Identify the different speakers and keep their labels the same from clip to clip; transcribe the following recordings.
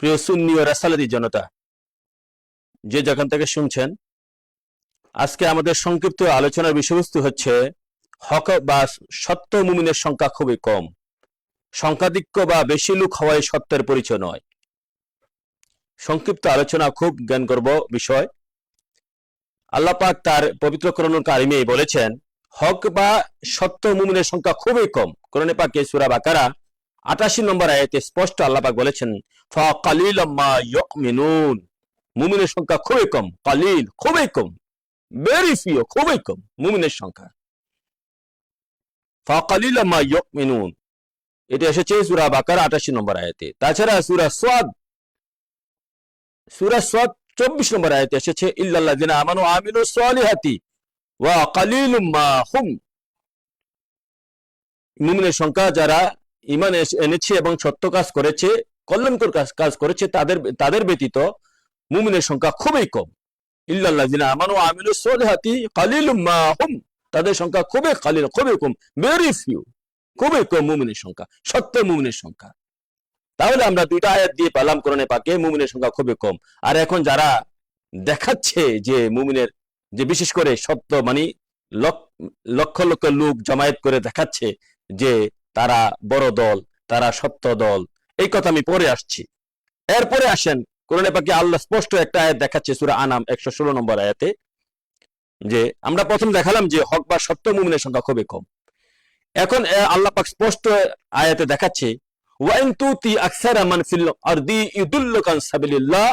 Speaker 1: প্রিয় সুন্নি ও রাসালাদি জনতা, যে যখন থেকে শুনছেন, আজকে আমাদের সংক্ষিপ্ত আলোচনার বিষয়বস্তু হচ্ছে হক বা সত্য মুমিনের সংখ্যা খুবই কম। সংখ্যাধিক্য বা বেশি লোক হওয়াই সত্যের পরিচয় নয়। সংক্ষিপ্ত আলোচনা খুব জ্ঞান করব বিষয়। আল্লাহ পাক তার পবিত্র করণুল কারিমে বলেছেন, হক বা সত্য মুমিনের সংখ্যা খুবই কম। কোরআনে পাকে সূরা বাকারা আটাশি নম্বর আয়াতে স্পষ্ট আল্লাহ পাক বলেছেন কালিলাম্মা মুমিনের সংখ্যা খুবই কম, কালিল খুবই কম ভেরি ফিও খুবই কম মুমিনের সংখ্যা। ফা কালিলাম্মা ইউমিনুন। এটা এসেছে সূরা বাকারা আটাশি নম্বর আয়াতে। তাছাড়া সূরা সাদ সূরা সাদ চব্বিশ নম্বর আয়াতে এসেছে, ইল্লাল্লাযিনা আমানু আমিলু সালিহাতি ওয়া কালিলুম মা হুম। মুমিনের সংখ্যা যারা ইমান এনেছে এবং সত্য কাজ করেছে, কল্যাণকর কাজ কাজ করেছে, তাদের তাদের ব্যতীত মুমিনের সংখ্যা খুবই কম। তাদের সংখ্যা খুবই কালিল, খুবই কম ভেরি ফিউ খুবই কম মুমিনের সংখ্যা, সত্য মুমিনের সংখ্যা। তাহলে আমরা দুইটা আয়াত দিয়ে পেলাম কোরআনে পাকে, মুমিনের সংখ্যা খুবই কম। আর এখন যারা দেখাচ্ছে যে মুমিনের, যে বিশেষ করে সত্য মানে লক- লক্ষ লক্ষ লোক জমায়েত করে দেখাচ্ছে যে তারা বড় দল, তারা সত্য দল। এই কথা আমি পরে আসছি। এরপরে আসেন, কোরআনে পাকে আল্লাহ স্পষ্ট একটা আয়াত দেখাচ্ছে সূরা আনাম একশো ষোলো নম্বর আয়াতে, যে আমরা প্রথম দেখালাম যে হক বা সত্য মুমিনের সংখ্যা খুবই কম। এখন আল্লাহ পাক স্পষ্ট আয়াতে দেখাচ্ছে, ওয়াইন তুতি আকসারা মান ফিল আরদি ইউদুল্লুকা আন সাবিলিল্লাহ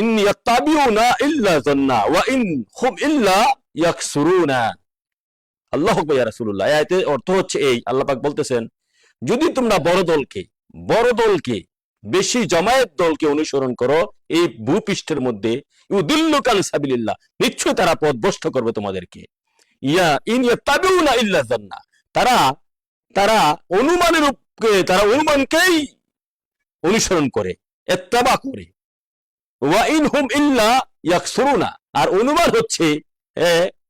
Speaker 1: ইন ইয়াত্তাবিউনা ইল্লা যান্না ওয়া ইন ইল্লা ইয়াকসুরুনা। আল্লাহ আকবার ইয়া রাসূলুল্লাহ। এই অর্থ হচ্ছে এই, আল্লাহ পাক বলতেছেন, যদি তোমরা বড় দলকে বড় দলকে, বেশি জমায়েত দলকে অনুসরণ করো, এই ভূপৃষ্ঠের মধ্যে নিশ্চয়ই তারা পথভ্রষ্ট করবে তোমাদেরকে। ইয়া তারা তারা অনুমানের তারা অনুমানকেই অনুসরণ করে, এত্তাবা করে। ইল্লা আর অনুমান হচ্ছে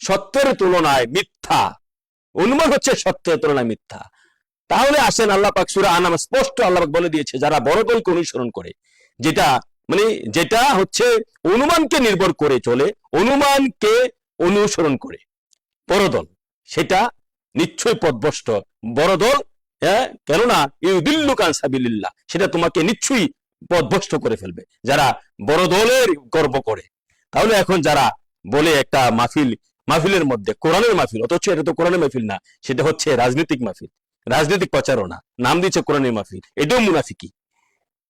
Speaker 1: সত্যের তুলনায় মিথ্যা। অনুমান হচ্ছে সত্যের তুলনায় মিথ্যা। তাহলে আসেন আল্লাহ পাক সূরা আনাম স্পষ্ট আল্লাহ পাক বলে দিয়েছে, যারা বড় দলকে অনুসরণ করে, যেটা মানে যেটা হচ্ছে অনুমানকে নির্ভর করে চলে, অনুমানকে অনুসরণ করে। বড় দল, সেটা নিশ্চয়ই পথভ্রষ্ট। বড় দল হ্যাঁ কেননা ইউদিল্লুকান সাবিলিল্লাহ, সেটা তোমাকে নিশ্চয়ই পথভ্রষ্ট করে ফেলবে, যারা বড় দলের গর্ব করে। তাহলে এখন যারা বলে একটা মাহফিল মাহফিলের মধ্যে, কোরআনের মাহফিল, অথচ এটা তো কোরআনের মাহফিল না, সেটা হচ্ছে রাজনৈতিক মাহফিল। রাজনৈতিক প্রচারণা, নাম দিয়েছে কোরআনের মাহফিল, এটাও মুনাফিকি।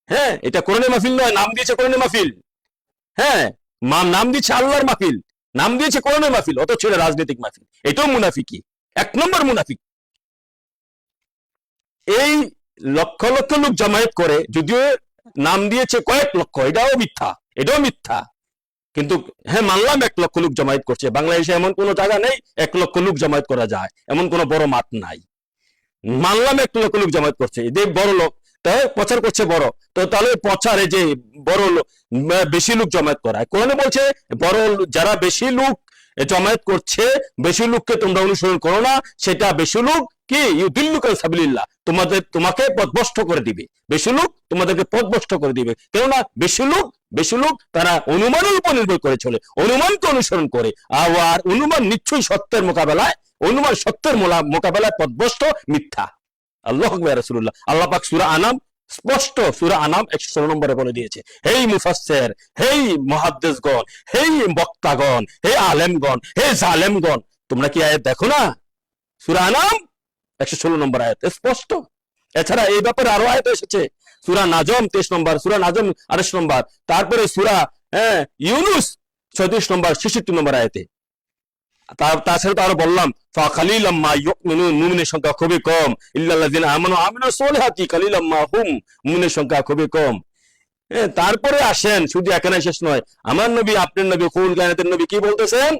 Speaker 1: হ্যাঁ এটা কোরআনের মাহফিল নয়, নাম দিয়েছে কোরআনের মাহফিল। হ্যাঁ মা- নাম দিয়েছে আল্লাহর মাহফিল, নাম দিয়েছে কোরআনের মাহফিল, অথচ এটা রাজনৈতিক মাহফিল, এটাও মুনাফিকি, এক নম্বর মুনাফিক। এই লক্ষ লক্ষ লোক জমায়েত করে, যদিও নাম দিয়েছে কয়েক লক্ষ, এটাও মিথ্যা এটাও মিথ্যা। কিন্তু হ্যাঁ মানলাম এক লক্ষ লোক জমায়েত করছে। বাংলাদেশে এমন কোনো জায়গা নেই, এক লক্ষ লোক জমায়েত করা যায়। এমন কোনো বড় মাঠ নাই। মানলাম এক লক্ষ লোক জমায়েত করছে। এদের বড় লোক। তাই প্রচার করছে বড়। তো তাহলে প্রচারে যে বড় লোক বেশি লোক জমায়েত করায় কোরআনে বলছে, বড় যারা বেশি লোক জমায়েত করছে, বেশি লোককে তোমরা অনুসরণ করো না, সেটা বেশি লোক কি? ইউদিল্লুকা সাবিলিল্লাহ। তোমাদের, তোমাকে পথভ্রষ্ট করে দিবে। বেশি লোক তোমাদেরকে পথভ্রষ্ট করে দিবে। কেননা বেশি লোক বেশি লোক তারা অনুমানের উপর নির্ভর করে চলে। অনুমানকে অনুসরণ করে। আর অনুমান নিশ্চয়ই সত্যের মোকাবেলায়, অনুমান সত্যের মোকাবেলায় পথভ্রষ্ট মিথ্যা। আল্লাহ রাসূলুল্লাহ। আল্লাহ পাক সূরা আনাম, স্পষ্ট সূরা আনাম 116 নম্বরে বলে দিয়েছে। হেই মুফাসসির হেই মুহাদ্দিসগণ হেই বক্তাগণ, হে আলেমগণ, হে জালেমগণ, তোমরা কি আয়াত দেখো না? সূরা আনাম 116 নম্বর আয়াত। স্পষ্ট। এছাড়া এই ব্যাপারে আরও আয়াত এসেছে। সূরা নাজম 23 নম্বর, সূরা নাজম 28 নম্বর। তারপরে সূরা হ্যাঁ ইউনুস 36 নম্বর 66 নম্বর আয়াতে। তাছাড়া তো আরও বললাম মুমিনের সংখ্যা খুবই কম। হুম, মুমিনের সংখ্যা খুবই কম। তারপরে আসেন, শুধু এখানে শেষ নয়, আমার নবী, আপনার নবী, কুল কায়নাতের নবী কি বলতেছেন?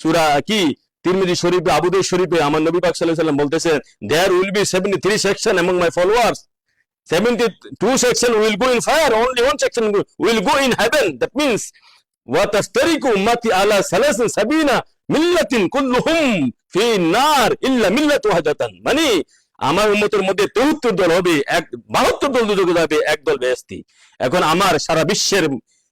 Speaker 1: সুরা কি? তিরমিজি শরীফে আবুদে শরীফে আমার নবী পাক সাল্লাহ সাল্লাম বলতেছেন there will be seventy three section among my followers seventy two section will go in fire only one section will go in heaven that means ওয়াতাফতারিকু উম্মতি আলা সালাসিন সাবিনা মিল্লাতিন কুল্লুহুম ফি নার ইল্লা মিল্লাতু হাজাতান মানে আমার উন্মতের মধ্যে তেহত্তর দল হবে, এক, বাহাত্তর দল দুজকে যাবে এক দল বেহস্তি এখন আমার সারা বিশ্বের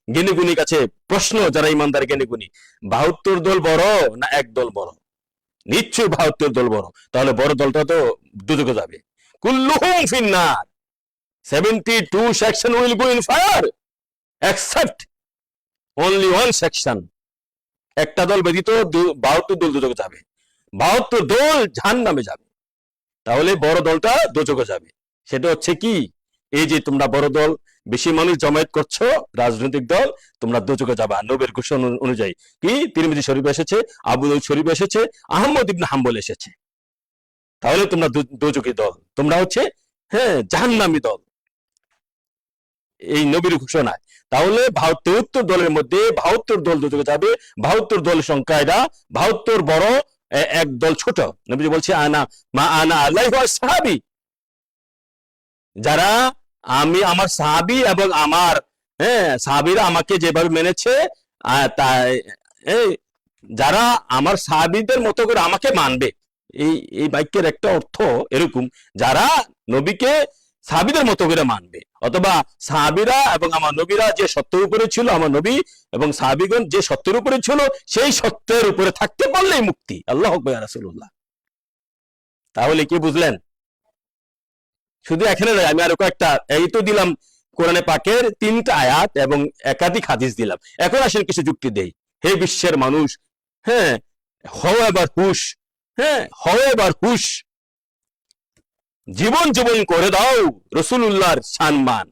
Speaker 1: জ্ঞানীগুণী কাছে প্রশ্ন, যারা ইমানদার জ্ঞানীগুণী, বাহাত্তর দল বড় না এক দল বড়? নিশ্চয়ই বাহাত্তর দল বড়। তাহলে বড় দলটা তো দুযোগে যাবে। কুল্লুহুম ফিন্নার। Seventy two section will go in fire except only one section একটা দল ব্যতীত বাহাত্তর দল দুযোগে যাবে। বাহাত্তর দল ঝান নামে যাবে। তাহলে বড় দলটা দুযোগে যাবে। সেটা হচ্ছে কি? এই যে তোমরা বড় দল বেশি মানুষ জমায়েত করছ, রাজনৈতিক দল, তোমরা দুযোগে যাবা। নবের ঘোষণা অনুযায়ী। কি? তিরমিজি শরীফ এসেছে, আবু শরীফ এসেছে, আহমদ ইবনে হাম্বল এসেছে। তাহলে তোমরা দু- দুযোগী দল। তোমরা হচ্ছে হ্যাঁ জাহান্নামী দল। এই নবীর ঘোষণায়। তাহলে তেহত্তর দলের মধ্যে বাহাত্তর দল দুযোগে যাবে। বাহাত্তর দলের সংখ্যা এটা বাহাত্তর বড় এক দল ছোট। নবীজি বলছে, আনা মা আনা আল্লাহ সাহাবি যারা আমি আমার সাহাবি এবং আমার হ্যাঁ সাহাবিরা আমাকে যেভাবে মেনেছে যারা আমার সাহাবিদের মতো করে আমাকে মানবে, এই এই বাক্যের একটা অর্থ এরকম, যারা নবীকে সাহাবিদের মতো করে মানবে, অথবা সাহাবিরা এবং আমার নবীরা যে সত্যের উপরে ছিল, আমার নবী এবং সাহাবিগণ যে সত্যের উপরে ছিল, সেই সত্যের উপরে থাকতে পারলেই মুক্তি। আল্লাহ রাসুল্লাহ তাহলে কি বুঝলেন? শুধু এখানে নয়, আমি আরও কয়েকটা, এই তো দিলাম কোরআনে পাকের তিনটা আয়াত এবং একাধিক হাদিস দিলাম। এখন আসেন কিছু যুক্তি দেই। হে বিশ্বের মানুষ হ্যাঁ হও এবার হুশ হ্যাঁ হও এবার হুশ। জীবন জীবন করে দাও রসুল্লাহর সম্মান।